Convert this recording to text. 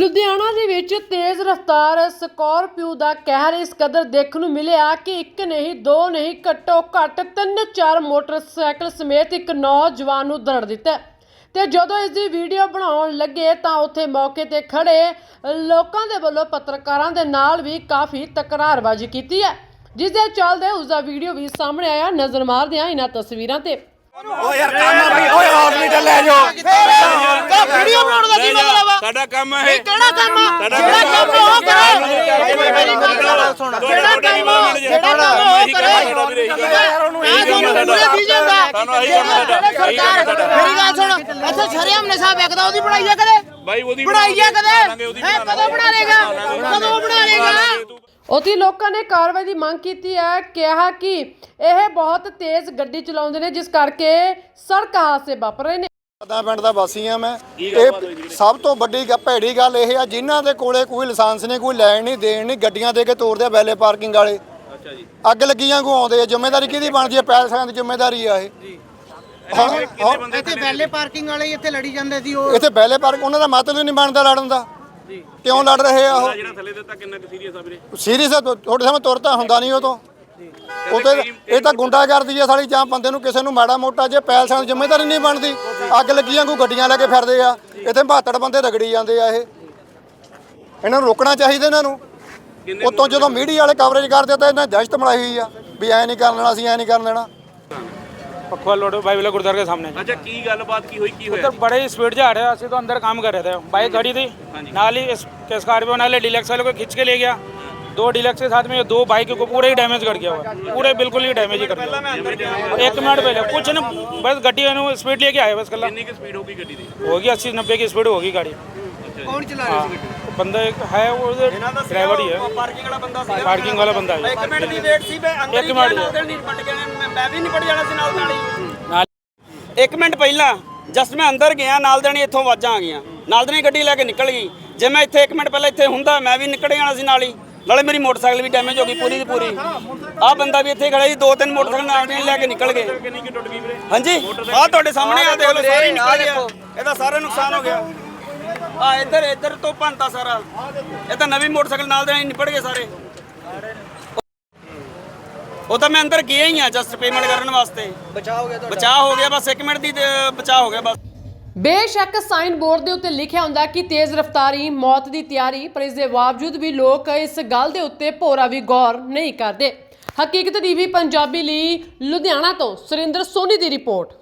ਲੁਧਿਆਣਾ ਦੇ ਵਿੱਚ ਤੇਜ਼ ਰਫ਼ਤਾਰ ਸਕਾਰਪੀਓ ਦਾ ਕਹਿਰ ਇਸ ਕਦਰ ਦੇਖਣ ਨੂੰ ਮਿਲਿਆ ਕਿ ਇੱਕ ਨਹੀਂ ਦੋ ਨਹੀਂ ਘੱਟੋ ਘੱਟ ਤਿੰਨ ਚਾਰ ਮੋਟਰਸਾਈਕਲ ਸਮੇਤ ਇੱਕ ਨੌਜਵਾਨ ਨੂੰ ਦਰੜ ਦਿੱਤਾ ਤੇ ਜਦੋਂ ਇਸ ਦੀ ਵੀਡੀਓ ਬਣਾਉਣ ਲੱਗੇ ਤਾਂ ਉੱਥੇ ਮੌਕੇ ਤੇ ਖੜੇ ਲੋਕਾਂ ਦੇ ਵੱਲੋਂ ਪੱਤਰਕਾਰਾਂ ਦੇ ਨਾਲ ਵੀ ਕਾਫੀ ਤਕਰਾਰਬਾਜ਼ੀ ਕੀਤੀ ਹੈ ਜਿਸ ਦੇ ਚੱਲਦੇ ਉਸ ਦਾ ਵੀਡੀਓ ਵੀ ਸਾਹਮਣੇ ਆਇਆ ਨਜ਼ਰ ਮਾਰਦੇ ਹਾਂ ਇਹਨਾਂ ਤਸਵੀਰਾਂ ਤੇ। ਓ ਯਾਰ ਕੰਮ ਆ ਬਈ ਓਏ ਹਸਪੀਟਲ ਲੈ ਜਾਓ। ਵੀਡੀਓ ਬਣਾਉਣ ਦਾ ਕੀ ਮਤਲਬ ਆ ਸਾਡਾ ਕੰਮ ਹੈ। ਕਿਹੜਾ ਕੰਮ ਆ? ਜਿਹੜਾ ਕੰਮ ਉਹ ਕਰੇ। ਮੇਰੀ ਗੱਲ ਸੁਣ। ਜਿਹੜਾ ਕੰਮ ਜਿਹੜਾ ਕੰਮ ਉਹ ਕਰੇ। ਸਾਡਾ ਸਾਡਾ ਉਤੀ ਲੋਕਾਂ ਨੇ ਕਾਰਵਾਈ ਦੀ ਮੰਗ ਕੀਤੀ ਹੈ ਕਿਹਾ ਕਿ ਇਹ ਬਹੁਤ ਤੇਜ਼ ਗੱਡੀ ਚਲਾਉਂਦੇ ਨੇ ਜਿਸ ਕਰਕੇ ਸੜਕ ਹਾਦਸੇ ਵਾਪਰ ਰਹੇ ਨੇ। ਪਤਾ ਪਿੰਡ ਦਾ ਵਾਸੀ ਆ ਮੈਂ। ਇਹ ਸਭ ਤੋਂ ਵੱਡੀ ਗ- ਭੈੜੀ ਗੱਲ ਇਹ ਆ ਜਿਨ੍ਹਾਂ ਦੇ ਕੋਲੇ ਕੋਈ ਲਾਇਸੈਂਸ ਨਹੀਂ ਕੋਈ ਲੈਣ ਨਹੀਂ ਦੇਣ ਨਹੀਂ ਗੱਡੀਆਂ ਦੇ ਕੇ ਤੋਰਦੇ ਆ ਵੈਲੇ ਪਾਰਕਿੰਗ ਵਾਲੇ। ਅੱਛਾ ਜੀ। ਅੱਗ ਲੱਗੀਆਂ ਕੋ ਆਉਂਦੇ ਆ? ਜ਼ਿੰਮੇਵਾਰੀ ਕਿਹਦੀ ਬਣਦੀ ਆ? ਪੈਲਸਾਂ ਦੀ ਜ਼ਿੰਮੇਵਾਰੀ ਆ ਇਹ। ਹੁਣ- ਹੁਣ ਇੱਥੇ ਵੈਲੇ ਪਾਰਕਿੰਗ ਵਾਲੇ ਹੀ ਇੱਥੇ ਲੜੀ ਜਾਂਦੇ ਸੀ ਉਹ ਇੱਥੇ ਵੈਲੇ ਪਾਰਕ ਉਹਨਾਂ ਦਾ ਮਤਲਬ ਹੀ ਨਹੀਂ ਬਣਦਾ ਲੜਨ ਦਾ। ਕਿਉਂ ਲੜ ਰਹੇ ਆ ਉਹ? ਜਿਹੜਾ ਥੱਲੇ ਦਿੱਤਾ ਕਿੰਨਾ ਕੁ ਸੀਰੀਅਸ ਆ ਵੀਰੇ? ਸੀਰੀਅਸ ਥੋੜੇ ਸਮੇਂ ਤੁਰਤਾ ਹੁੰਦਾ ਨਹੀਂ ਉਹ ਤੋਂ। ਉਹ ਤੇ ਇਹ ਤਾਂ ਗੁੰਡਾਗਰਦੀ ਹੈ ਸਾਲੀ ਜਾਂ ਬੰਦੇ ਨੂੰ ਕਿਸੇ ਨੂੰ ਮਾੜਾ ਮੋਟਾ ਜੇ ਪੈਲਸਾਂ ਦੀ ਜ਼ਿੰਮੇਵਾਰੀ ਨਹੀਂ ਬਣਦੀ। ਅੱਗ ਲੱਗੀਆਂ ਕੋ ਗੱਡੀਆਂ ਲੈ ਕੇ ਫਿਰਦੇ ਆ। ਇੱਥੇ 72 ਬੰਦੇ ਰਗੜੀ ਜਾਂਦੇ ਆ ਇਹ। ਇਹਨਾਂ ਨੂੰ ਰੋਕਣਾ ਚਾਹੀਦਾ ਇਹਨਾਂ ਨੂੰ। ਉਤੋਂ ਜਦੋਂ ਮੀਡੀਆ ਵਾਲੇ ਕਵਰੇਜ ਕਰਦੇ ਤਾਂ ਇਹਨਾਂ ਦਹਿਸ਼ਤ ਬਣਾਈ ਹੋਈ ਆ ਵੀ ਐ ਨਹੀਂ ਕਰਨ ਲੈਣਾ ਅਸੀਂ ਐ ਨਹੀਂ ਕਰਨ ਲੈਣਾ पखवा लोड बाइबला गुरुद्वारे के सामने अच्छा की गलबात की हुई की हुई उधर बड़े स्पीड से आ रहे थे तो अंदर काम कर रहे थे बाइक खड़ी थी नाली स्कॉर्पियो नाले डिलेक्स वाले को खींच के ले गया दो डिलक्स के साथ में ये दो बाइक को पूरे ही डैमेज कर गया हुआ है। पूरे बिल्कुल ही डैमेज ही कर दिया एक मिनट पहले कुछ न बस गड्डी स्पीड लेके आए बस कल ਕਿੰਨੀ ਕੁ ਸਪੀਡ ਹੋਗੀ ਗੱਡੀ ਦੀ होगी अस्सी नब्बे की स्पीड होगी गाड़ी ਕੌਣ ਚਲਾ ਰਿਹਾ ਸੀ हाँ, बंदा एक है वो ड्राइवर ही है ਪਾਰਕਿੰਗ ਵਾਲਾ ਬੰਦਾ ਸੀ पार्किंग वाला बंदा है ਇੱਕ ਮਿੰਟ ਦੀ ਵੇਟ ਸੀ ਮੈਂ ਅੰਦਰ ਇੱਕ ਹੀ ਮਿੰਟ ਗਿਆ ਨਾਲ ਦੇ ਨਹੀਂ ਨਿਪਟ ਗਿਆ ਮੈਂ- ਮੈਂ ਵੀ ਨਿਪਟ ਜਾਣਾ ਸੀ ਨਾਲ ਨਾਲ ਹੀ नाल- ਇੱਕ ਮਿੰਟ ਪਹਿਲਾਂ ਜਸਟ ਮੈਂ ਅੰਦਰ ਗਿਆ ਨਾਲ ਦੇਣੀ ਇੱਥੋਂ ਆਵਾਜ਼ਾਂ ਆ ਗਈਆਂ ਨਾਲ ਦੇਣੀ ਗੱਡੀ ਲੈ ਕੇ ਨਿਕਲ ਗਈ ਜੇ ਮੈਂ ਇੱਥੇ ਇੱਕ ਮਿੰਟ ਪਹਿਲਾਂ ਇੱਥੇ ਹੁੰਦਾ ਮੈਂ ਵੀ ਨਿਕਲ ਜਾਣਾ ਸੀ ਨਾਲ ਹੀ ਨਾਲੇ ਮੇਰੀ ਮੋਟਰਸਾਈਕਲ ਵੀ ਡੈਮੇਜ ਹੋ ਗਈ ਪੂਰੀ ਦੀ ਪੂਰੀ। ਆਹ ਬੰਦਾ ਵੀ ਇੱਥੇ ਖੜਾ ਸੀ ਦੋ ਤਿੰਨ ਮੋਟਰਸਾਈਕਲ ਨਾਲ ਦੇਣੀ ਲੈ ਕੇ ਨਿਕਲ ਗਏ। ਹਾਂਜੀ ਆਹ ਤੁਹਾਡੇ ਸਾਹਮਣੇ ਆ ਦੇਖ ਲਓ ਸਾਰੇ ਹੀ ਨਿਕਲ ਗਿਆ ਇਹਦਾ ਸਾਰਾ ਨੁਕਸਾਨ ਹੋ ਗਿਆ। ਆ ਇੱਧਰ ਇੱਧਰ ਤੋਂ ਭੰਤਾ ਸਾਰਾ। ਇਹ ਤਾਂ ਨਵੀਂ ਮੋਟਰਸਾਈਕਲ ਨਾਲ ਦੇ ਨਿਪਟ ਗਏ ਸਾਰੇ। ਉਹ ਤਾਂ ਮੈਂ ਅੰਦਰ ਗਿਆ ਹੀ ਆ ਜਸਟ ਪੇਮੈਂਟ ਕਰਨ ਵਾਸਤੇ। ਬਚਾਅ ਹੋ ਗਿਆ ਤੁਹਾਡਾ। ਬਚਾਅ ਹੋ ਗਿਆ ਬਸ 1 ਮਿੰਟ ਦੀ ਤੇ ਬਚਾਅ ਹੋ ਗਿਆ ਬਸ। ਬੇਸ਼ੱਕ ਸਾਈਨ ਬੋਰਡ ਦੇ ਉੱਤੇ ਲਿਖਿਆ ਹੁੰਦਾ ਕਿ ਤੇਜ਼ ਰਫ਼ਤਾਰੀ, ਮੌਤ ਦੀ ਤਿਆਰੀ, ਪਰ ਇਸ ਦੇ ਬਾਵਜੂਦ ਵੀ ਲੋਕ ਇਸ ਗੱਲ ਦੇ ਉੱਤੇ ਭੋਰਾ ਵੀ ਗੌਰ ਨਹੀਂ ਕਰਦੇ। ਹਕੀਕਤ ਟੀਵੀ ਪੰਜਾਬੀ ਲਈ ਲੁਧਿਆਣਾ ਤੋਂ ਸੁਰਿੰਦਰ ਸੋਨੀ ਦੀ ਰਿਪੋਰਟ।